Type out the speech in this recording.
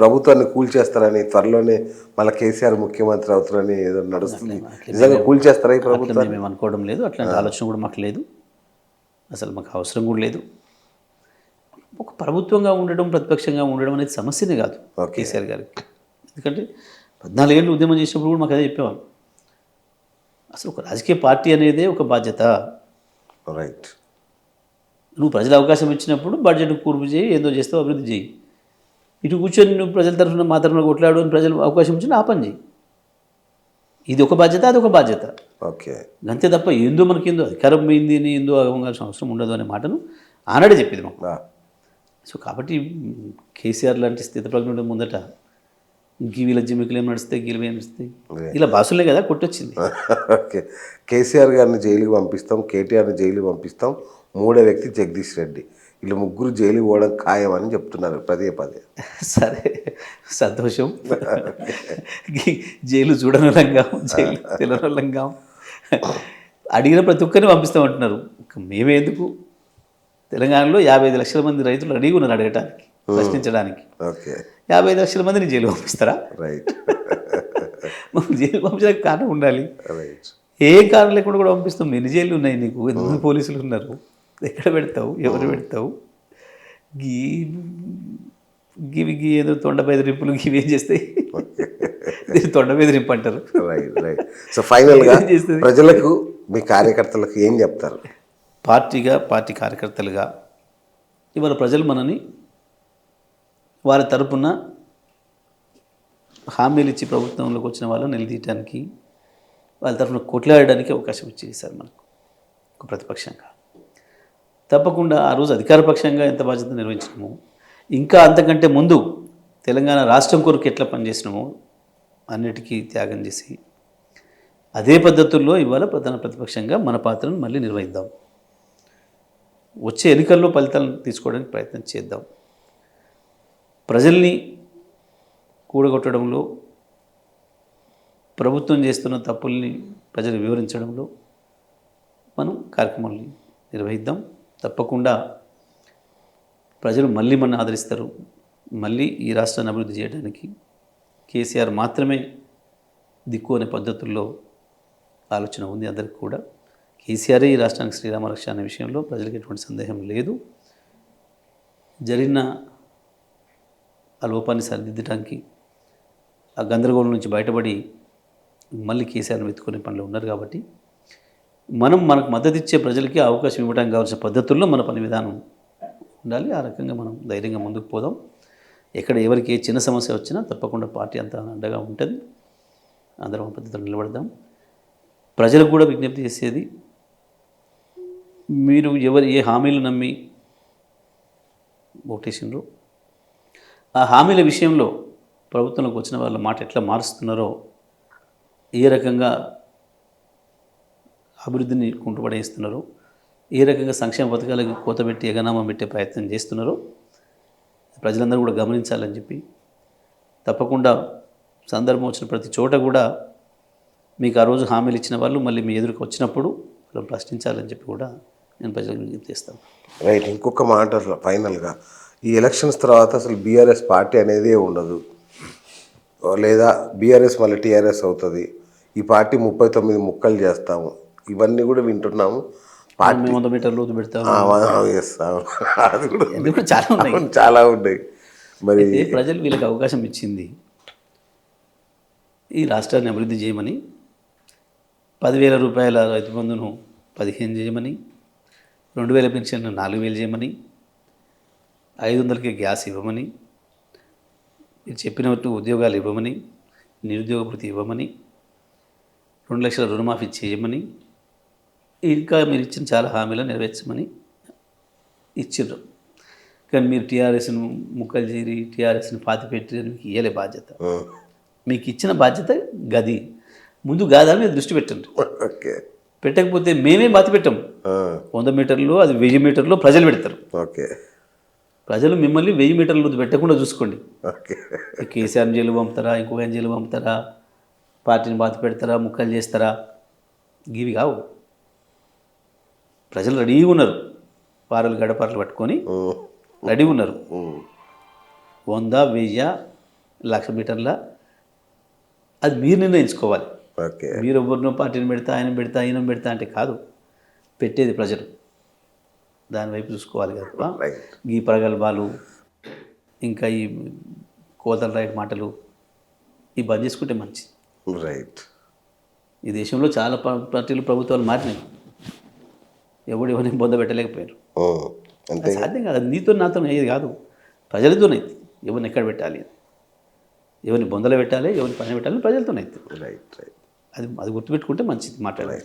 ప్రభుత్వాన్ని కూల్చేస్తారని త్వరలోనే మళ్ళీ కేసీఆర్ ముఖ్యమంత్రి అవుతారని ఏదో నడుస్తుంది. నిజంగా కూల్చేస్తారా ఈ అట్లా ప్రభుత్వాన్ని? మేము అనుకోవడం లేదు. అట్లాంటి ఆలోచన కూడా మాకు లేదు. అసలు మాకు అవసరం కూడా లేదు. ఒక ప్రభుత్వంగా ఉండడం ప్రతిపక్షంగా ఉండడం అనేది సమస్యనే కాదు. కేసీఆర్ గారికి. ఎందుకంటే పద్నాలుగేళ్ళు ఉద్యమం చేసినప్పుడు కూడా మాకు అదే చెప్పేవాళ్ళు. అసలు ఒక రాజకీయ పార్టీ అనేదే ఒక బాధ్యత. రైట్ నువ్వు ప్రజల అవకాశం ఇచ్చినప్పుడు బడ్జెట్ కూర్పు చేయి ఏదో చేస్తావు అభివృద్ధి చేయి. ఇటు కూర్చొని నువ్వు ప్రజల తరఫున మా తరఫున కొట్లాడు అని ప్రజలు అవకాశం ఇచ్చిన ఆ పని చేయి ఇది ఒక బాధ్యత అది ఒక బాధ్యత. ఓకే. అంతే తప్ప ఏందో మనకి ఏందో అధికారం పోయింది అని ఏందో అవ్వాల్సిన అవసరం ఉండదు అనే మాటను ఆనాడే చెప్పింది మాకు. సో కాబట్టి కేసీఆర్ లాంటి స్థితిప్రజ్ఞుడు ముందట గీ వీళ్ళ జిమ్మికులు ఏం నడుస్తాయి గీలు ఏం నడుస్తాయి? ఇలా బాసులే కదా కొట్టొచ్చింది. ఓకే. కేసీఆర్ గారిని జైలుకి పంపిస్తాం కేటీఆర్ని జైలుకి పంపిస్తాం. మూడో వ్యక్తి జగదీష్ రెడ్డి. వీళ్ళు ముగ్గురు జైలుకి పోవడం ఖాయమని చెప్తున్నారు పదే పదే. సరే సంతోషం. జైలు చూడని రంగం జైలు తెలియని రంగం అడిగిన ప్రతి ఒక్కరిని పంపిస్తామంటున్నారు ఇక మేమే ఎందుకు తెలంగాణలో యాభై ఐదు లక్షల మంది రైతులు అడిగి ఉన్నారు అడగటానికి ప్రశ్నించడానికి. ఓకే. యాభై ఐదు లక్షల మందిని జైలు పంపిస్తారా? రైట్. జైలు పంపించడానికి కారణం ఉండాలి. ఏ కారణం లేకుండా కూడా పంపిస్తాం. ఎన్ని జైలు ఉన్నాయి నీకు? ఎంతమంది పోలీసులు ఉన్నారు? ఎక్కడ పెడతావు? ఎవరు పెడతావు? గీ గివి గీ ఏదో తొండ బెదిరింపులు గివి ఏం చేస్తాయి? దీన్ని తొండ బెదిరింపు అంటారు. రైట్ రైట్ సో ఫైనల్గా? ప్రజలకు మీ కార్యకర్తలకు ఏం చెప్తారు? పార్టీగా పార్టీ కార్యకర్తలుగా ఇవాళ ప్రజలు మనని వారి తరపున హామీలు ఇచ్చి ప్రభుత్వంలోకి వచ్చిన వాళ్ళని నిలదీయటానికి వాళ్ళ తరఫున కొట్లాడడానికి అవకాశం ఇచ్చేసారు మనకు ఒక ప్రతిపక్షంగా. తప్పకుండా ఆ రోజు అధికారపక్షంగా ఎంత బాధ్యత నిర్వహించినాము ఇంకా అంతకంటే ముందు తెలంగాణ రాష్ట్రం కొరకు ఎట్లా పనిచేసినామో అన్నిటికీ త్యాగం చేసి అదే పద్ధతుల్లో ఇవాళ ప్రధాన ప్రతిపక్షంగా మన పాత్రను మళ్ళీ నిర్వహిద్దాం. వచ్చే ఎన్నికల్లో ఫలితాలను తీసుకోవడానికి ప్రయత్నం చేద్దాం. ప్రజల్ని కూడగొట్టడంలో ప్రభుత్వం చేస్తున్న తప్పుల్ని ప్రజలు వివరించడంలో మనం కార్యక్రమాల్ని నిర్వహిద్దాం. తప్పకుండా ప్రజలు మళ్ళీ మన ఆదరిస్తారు. మళ్ళీ ఈ రాష్ట్రాన్ని అభివృద్ధి చేయడానికి కేసీఆర్ మాత్రమే దిక్కు అనే పద్ధతుల్లో ఆలోచన ఉంది అందరికి కూడా. కేసీఆరే ఈ రాష్ట్రానికి శ్రీరామ రక్ష అనే విషయంలో ప్రజలకు ఎటువంటి సందేహం లేదు. జరిగిన ఆ లోపాన్ని సరిదిద్దడానికి ఆ గందరగోళం నుంచి బయటపడి మళ్ళీ కేసీఆర్ని వెతుకునే పనిలో ఉన్నారు కాబట్టి మనం మనకు మద్దతు ఇచ్చే ప్రజలకి అవకాశం ఇవ్వడానికి కావాల్సిన పద్ధతుల్లో మన పని విధానం ఉండాలి. ఆ రకంగా మనం ధైర్యంగా ముందుకు పోదాం. ఎక్కడ ఎవరికి ఏ చిన్న సమస్య వచ్చినా తప్పకుండా పార్టీ అంతా అండగా ఉంటుంది. అందరం ఆ పద్ధతిలో నిలబడదాం. ప్రజలకు కూడా విజ్ఞప్తి చేసేది మీరు ఎవరు ఏ హామీలు నమ్మి ఓటేసినారు ఆ హామీల విషయంలో ప్రభుత్వంలోకి వచ్చిన వాళ్ళ మాట ఎట్లా మారుస్తున్నారో ఏ రకంగా అభివృద్ధిని కుంటుపడేస్తున్నారు ఏ రకంగా సంక్షేమ పథకాలకు కోతబెట్టి ఎగనామం పెట్టే ప్రయత్నం చేస్తున్నారో. ప్రజలందరూ కూడా గమనించాలని చెప్పి తప్పకుండా సందర్భం వచ్చిన ప్రతి చోట కూడా మీకు ఆ రోజు హామీలు ఇచ్చిన వాళ్ళు మళ్ళీ మీ ఎదురుకు వచ్చినప్పుడు వాళ్ళని ప్రశ్నించాలని చెప్పి కూడా నేను ప్రజలకు విజ్ఞప్తి చేస్తాను. రైట్ ఇంకొక మాట అసలు ఫైనల్గా. ఈ ఎలక్షన్స్ తర్వాత అసలు బీఆర్ఎస్ పార్టీ అనేది ఉండదు. లేదా బీఆర్ఎస్ మళ్ళీ టీఆర్ఎస్ అవుతుంది. ఈ పార్టీ ముప్పై తొమ్మిది ముక్కలు చేస్తాము. ఇవన్నీ కూడా వింటున్నాము. పార్టీ వంద మీటర్లు లోతు పెడతాం అది కూడా చాలా ఉన్నాయి? చాలా ఉన్నాయి. మరి ప్రజలు వీళ్ళకి అవకాశం ఇచ్చింది ఈ రాష్ట్రాన్ని అభివృద్ధి చేయమని పదివేల రూపాయల రైతు బంధును పదిహేను చేయమని రెండు వేల పెన్షన్ నాలుగు వేలు చేయమని ఐదు వందలకి గ్యాస్ ఇవ్వమని మీరు చెప్పినట్టు ఉద్యోగాలు ఇవ్వమని నిరుద్యోగ భృతి ఇవ్వమని రెండు లక్షల రుణమాఫీ చేయమని ఇంకా మీరు ఇచ్చిన చాలా హామీలను నెరవేర్చమని ఇచ్చిండ్రు. కానీ మీరు టీఆర్ఎస్ను ముక్కలు చేరి టీఆర్ఎస్ని పాతి పెట్టి మీకు ఇయ్యలే బాధ్యత. మీకు ఇచ్చిన బాధ్యత గది. ముందు గాదాన్ని మీరు దృష్టి పెట్టండి. ఓకే. పెట్టకపోతే మేమే బాతి పెట్టాం. ఆ, వంద మీటర్లు అది వెయ్యి మీటర్లు ప్రజలు పెడతారు. ఓకే. ప్రజలు మిమ్మల్ని వెయ్యి మీటర్లు పెట్టకుండా చూసుకోండి. ఓకే. కేసీఆర్ జైలు పంపుతారా ఇంకొక జైలు పంపుతారా పార్టీని బాతి పెడతారా ముక్కలు చేస్తారా? ఇవి కావు. ప్రజలు రెడీగా ఉన్నారు. పారలు గడపారలు పట్టుకొని. రెడీ ఉన్నారు. వంద వెయ్యి లక్ష మీటర్ల అది మీరు నిర్ణయించుకోవాలి. ఓకే. మీరు ఎవరినో పార్టీని పెడతా ఆయన పెడతా ఈయన పెడతా అంటే కాదు. పెట్టేది ప్రజలు. దాని వైపు చూసుకోవాలి కదా ఈ ప్రగల్భాలు ఇంకా ఈ కోతల రైట్ మాటలు ఈ బంద్ చేసుకుంటే మంచిది. రైట్ ఈ దేశంలో చాలా పార్టీలు ప్రభుత్వాలు మారినాయి. ఎవడు ఎవరిని బొంద పెట్టలేకపోయారు. సాధ్యం కాదు. అది నీతో నాతో అయ్యేది కాదు. ప్రజలతోనే ఎవరిని ఎక్కడ పెట్టాలి? ఎవరిని బొందలో పెట్టాలి? ఎవరిని పని పెట్టాలి? ప్రజలతోనే అవుతుంది రైట్ రైట్ అది అది గుర్తుపెట్టుకుంటే మంచిది మాట్లాడాలి